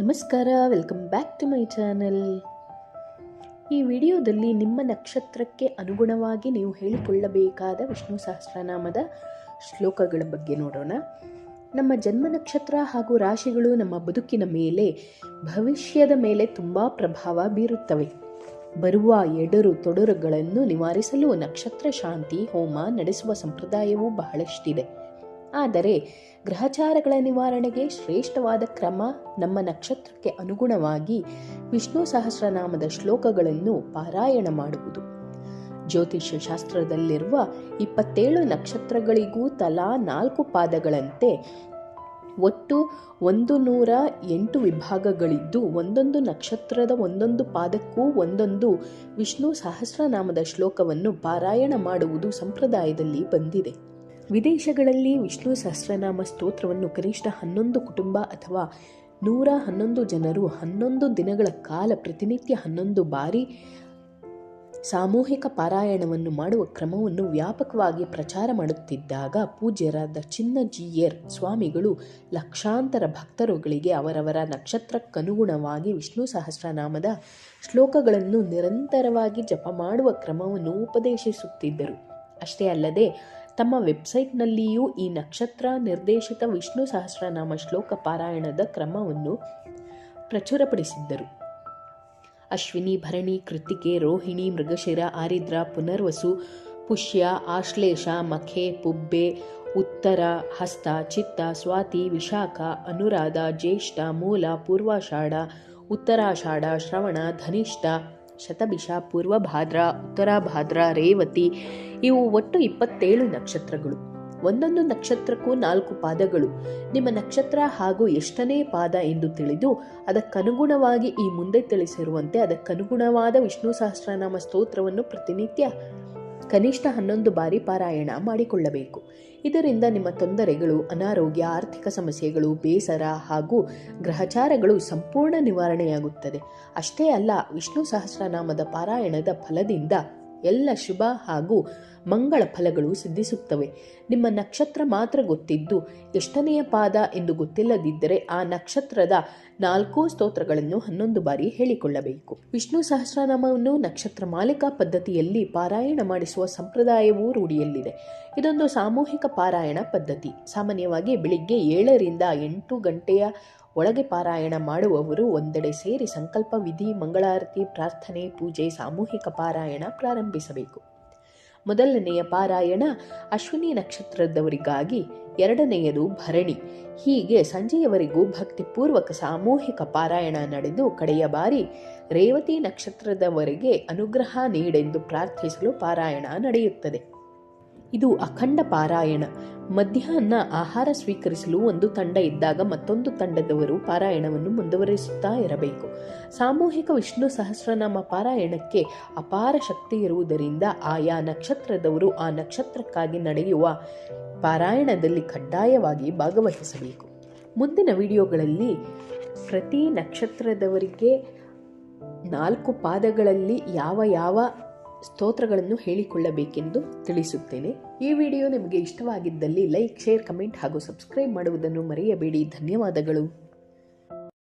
ನಮಸ್ಕಾರ welcome back to my channel ಈ ವಿಡಿಯೋದಲ್ಲಿ ನಿಮ್ಮ ನಕ್ಷತ್ರಕ್ಕೆ ಅನುಗುಣವಾಗಿ ನೀವು ಹೇಳಿಕೊಳ್ಳಬೇಕಾದ ವಿಷ್ಣು ಸಹಸ್ರನಾಮದ ಶ್ಲೋಕಗಳ ಬಗ್ಗೆ ನೋಡೋಣ. ನಮ್ಮ ಜನ್ಮ ನಕ್ಷತ್ರ ಹಾಗೂ ರಾಶಿಗಳು ನಮ್ಮ ಬದುಕಿನ ಮೇಲೆ, ಭವಿಷ್ಯದ ಮೇಲೆ ತುಂಬ ಪ್ರಭಾವ ಬೀರುತ್ತವೆ. ಬರುವ ಎಡರು ತೊಡರುಗಳನ್ನು ನಿವಾರಿಸಲು ನಕ್ಷತ್ರ ಶಾಂತಿ, ಹೋಮ ನಡೆಸುವ ಸಂಪ್ರದಾಯವೂ ಬಹಳಷ್ಟಿದೆ. ಆದರೆ ಗ್ರಹಚಾರಗಳ ನಿವಾರಣೆಗೆ ಶ್ರೇಷ್ಠವಾದ ಕ್ರಮ ನಮ್ಮ ನಕ್ಷತ್ರಕ್ಕೆ ಅನುಗುಣವಾಗಿ ವಿಷ್ಣು ಸಹಸ್ರನಾಮದ ಶ್ಲೋಕಗಳನ್ನು ಪಾರಾಯಣ ಮಾಡುವುದು. ಜ್ಯೋತಿಷ್ಯ ಶಾಸ್ತ್ರದಲ್ಲಿರುವ ಇಪ್ಪತ್ತೇಳು ನಕ್ಷತ್ರಗಳಿಗೂ ತಲಾ ನಾಲ್ಕು ಪಾದಗಳಂತೆ ಒಟ್ಟು ಒಂದು ನೂರ ಎಂಟು ವಿಭಾಗಗಳಿದ್ದು ಒಂದೊಂದು ನಕ್ಷತ್ರದ ಒಂದೊಂದು ಪಾದಕ್ಕೂ ಒಂದೊಂದು ವಿಷ್ಣು ಸಹಸ್ರನಾಮದ ಶ್ಲೋಕವನ್ನು ಪಾರಾಯಣ ಮಾಡುವುದು ಸಂಪ್ರದಾಯದಲ್ಲಿ ಬಂದಿದೆ. ವಿದೇಶಗಳಲ್ಲಿ ವಿಷ್ಣು ಸಹಸ್ರನಾಮ ಸ್ತೋತ್ರವನ್ನು ಕನಿಷ್ಠ ಹನ್ನೊಂದು ಕುಟುಂಬ ಅಥವಾ ನೂರ ಹನ್ನೊಂದು ಜನರು ಹನ್ನೊಂದು ದಿನಗಳ ಕಾಲ ಪ್ರತಿನಿತ್ಯ ಹನ್ನೊಂದು ಬಾರಿ ಸಾಮೂಹಿಕ ಪಾರಾಯಣವನ್ನು ಮಾಡುವ ಕ್ರಮವನ್ನು ವ್ಯಾಪಕವಾಗಿ ಪ್ರಚಾರ ಮಾಡುತ್ತಿದ್ದಾಗ ಪೂಜ್ಯರಾದ ಚಿನ್ನಜಿಯರ್ ಸ್ವಾಮಿಗಳು ಲಕ್ಷಾಂತರ ಭಕ್ತರುಗಳಿಗೆ ಅವರವರ ನಕ್ಷತ್ರಕ್ಕನುಗುಣವಾಗಿ ವಿಷ್ಣು ಸಹಸ್ರನಾಮದ ಶ್ಲೋಕಗಳನ್ನು ನಿರಂತರವಾಗಿ ಜಪ ಮಾಡುವ ಕ್ರಮವನ್ನು ಉಪದೇಶಿಸುತ್ತಿದ್ದರು. ಅಷ್ಟೇ ಅಲ್ಲದೆ ತಮ್ಮ ವೆಬ್ಸೈಟ್ನಲ್ಲಿಯೂ ಈ ನಕ್ಷತ್ರ ನಿರ್ದೇಶಿತ ವಿಷ್ಣು ಸಹಸ್ರನಾಮ ಶ್ಲೋಕ ಪಾರಾಯಣದ ಕ್ರಮವನ್ನು ಪ್ರಚುರಪಡಿಸಿದ್ದರು. ಅಶ್ವಿನಿ, ಭರಣಿ ಕೃತಿಕೆ ರೋಹಿಣಿ, ಮೃಗಶಿರ, ಆರಿದ್ರ, ಪುನರ್ವಸು, ಪುಷ್ಯ, ಆಶ್ಲೇಷ, ಮಖೆ, ಪುಬ್ಬೆ, ಉತ್ತರ, ಹಸ್ತ, ಚಿತ್ತ, ಸ್ವಾತಿ, ವಿಶಾಖ, ಅನುರಾಧ, ಜ್ಯೇಷ್ಠ, ಮೂಲ, ಪೂರ್ವಾಷಾಢ, ಉತ್ತರಾಷಾಢ, ಶ್ರವಣ, ಧನಿಷ್ಠ ಶತಭಿಷ ಪೂರ್ವಭಾದ್ರ ಉತ್ತರಾಭಾದ್ರ ರೇವತಿ ಇವು ಒಟ್ಟು ಇಪ್ಪತ್ತೇಳು ನಕ್ಷತ್ರಗಳು. ಒಂದೊಂದು ನಕ್ಷತ್ರಕ್ಕೂ ನಾಲ್ಕು ಪಾದಗಳು. ನಿಮ್ಮ ನಕ್ಷತ್ರ ಹಾಗೂ ಎಷ್ಟನೇ ಪಾದ ಎಂದು ತಿಳಿದು ಅದಕ್ಕನುಗುಣವಾಗಿ ಈ ಮುಂದೆ ತಿಳಿಸಿರುವಂತೆ ಅದಕ್ಕನುಗುಣವಾದ ವಿಷ್ಣು ಸಹಸ್ರನಾಮ ಸ್ತೋತ್ರವನ್ನು ಪ್ರತಿನಿತ್ಯ ಕನಿಷ್ಠ ಹನ್ನೊಂದು ಬಾರಿ ಪಾರಾಯಣ ಮಾಡಿಕೊಳ್ಳಬೇಕು. ಇದರಿಂದ ನಿಮ್ಮ ತೊಂದರೆಗಳು, ಅನಾರೋಗ್ಯ, ಆರ್ಥಿಕ ಸಮಸ್ಯೆಗಳು, ಬೇಸರ ಹಾಗೂ ಗ್ರಹಚಾರಗಳು ಸಂಪೂರ್ಣ ನಿವಾರಣೆಯಾಗುತ್ತದೆ. ಅಷ್ಟೇ ಅಲ್ಲ, ವಿಷ್ಣು ಸಹಸ್ರನಾಮದ ಪಾರಾಯಣದ ಫಲದಿಂದ ಎಲ್ಲ ಶುಭ ಹಾಗೂ ಮಂಗಳ ಫಲಗಳು ಸಿದ್ಧಿಸುತ್ತವೆ. ನಿಮ್ಮ ನಕ್ಷತ್ರ ಮಾತ್ರ ಗೊತ್ತಿದ್ದು ಎಷ್ಟನೆಯ ಪಾದ ಎಂದು ಗೊತ್ತಿಲ್ಲದಿದ್ದರೆ ಆ ನಕ್ಷತ್ರದ ನಾಲ್ಕು ಸ್ತೋತ್ರಗಳನ್ನು ಹನ್ನೊಂದು ಬಾರಿ ಹೇಳಿಕೊಳ್ಳಬೇಕು. ವಿಷ್ಣು ಸಹಸ್ರನಾಮವನ್ನು ನಕ್ಷತ್ರ ಮಾಲಿಕಾ ಪದ್ಧತಿಯಲ್ಲಿ ಪಾರಾಯಣ ಮಾಡಿಸುವ ಸಂಪ್ರದಾಯವೂ ರೂಢಿಯಲ್ಲಿದೆ. ಇದೊಂದು ಸಾಮೂಹಿಕ ಪಾರಾಯಣ ಪದ್ಧತಿ. ಸಾಮಾನ್ಯವಾಗಿ ಬೆಳಿಗ್ಗೆ ಏಳರಿಂದ ಎಂಟು ಗಂಟೆಯ ಒಳಗೆ ಪಾರಾಯಣ ಮಾಡುವವರು ಒಂದೆಡೆ ಸೇರಿ ಸಂಕಲ್ಪ ವಿಧಿ, ಮಂಗಳಾರತಿ, ಪ್ರಾರ್ಥನೆ, ಪೂಜೆ, ಸಾಮೂಹಿಕ ಪಾರಾಯಣ ಪ್ರಾರಂಭಿಸಬೇಕು. ಮೊದಲನೆಯ ಪಾರಾಯಣ ಅಶ್ವಿನಿ ನಕ್ಷತ್ರದವರಿಗಾಗಿ, ಎರಡನೆಯದು ಭರಣಿ. ಹೀಗೆ ಸಂಜೆಯವರೆಗೂ ಭಕ್ತಿಪೂರ್ವಕ ಸಾಮೂಹಿಕ ಪಾರಾಯಣ ನಡೆದು ಕಡೆಯ ಬಾರಿ ರೇವತಿ ನಕ್ಷತ್ರದವರೆಗೆ ಅನುಗ್ರಹ ನೀಡೆಂದು ಪ್ರಾರ್ಥಿಸಲು ಪಾರಾಯಣ ನಡೆಯುತ್ತದೆ. ಇದು ಅಖಂಡ ಪಾರಾಯಣ. ಮಧ್ಯಾಹ್ನ ಆಹಾರ ಸ್ವೀಕರಿಸಲು ಒಂದು ತಂಡ ಇದ್ದಾಗ ಮತ್ತೊಂದು ತಂಡದವರು ಪಾರಾಯಣವನ್ನು ಮುಂದುವರಿಸುತ್ತಾ ಇರಬೇಕು. ಸಾಮೂಹಿಕ ವಿಷ್ಣು ಸಹಸ್ರನಾಮ ಪಾರಾಯಣಕ್ಕೆ ಅಪಾರ ಶಕ್ತಿ ಇರುವುದರಿಂದ ಆಯಾ ನಕ್ಷತ್ರದವರು ಆ ನಕ್ಷತ್ರಕ್ಕಾಗಿ ನಡೆಯುವ ಪಾರಾಯಣದಲ್ಲಿ ಕಡ್ಡಾಯವಾಗಿ ಭಾಗವಹಿಸಬೇಕು. ಮುಂದಿನ ವಿಡಿಯೋಗಳಲ್ಲಿ ಪ್ರತಿ ನಕ್ಷತ್ರದವರಿಗೆ ನಾಲ್ಕು ಪಾದಗಳಲ್ಲಿ ಯಾವ ಯಾವ ಸ್ತೋತ್ರಗಳನ್ನು ಹೇಳಿಕೊಳ್ಳಬೇಕೆಂದು ತಿಳಿಸುತ್ತೇನೆ. ಈ ವಿಡಿಯೋ ನಿಮಗೆ ಇಷ್ಟವಾಗಿದ್ದಲ್ಲಿ ಲೈಕ್, ಶೇರ್, ಕಮೆಂಟ್ ಹಾಗೂ ಸಬ್ಸ್ಕ್ರೈಬ್ ಮಾಡುವುದನ್ನು ಮರೆಯಬೇಡಿ. ಧನ್ಯವಾದಗಳು.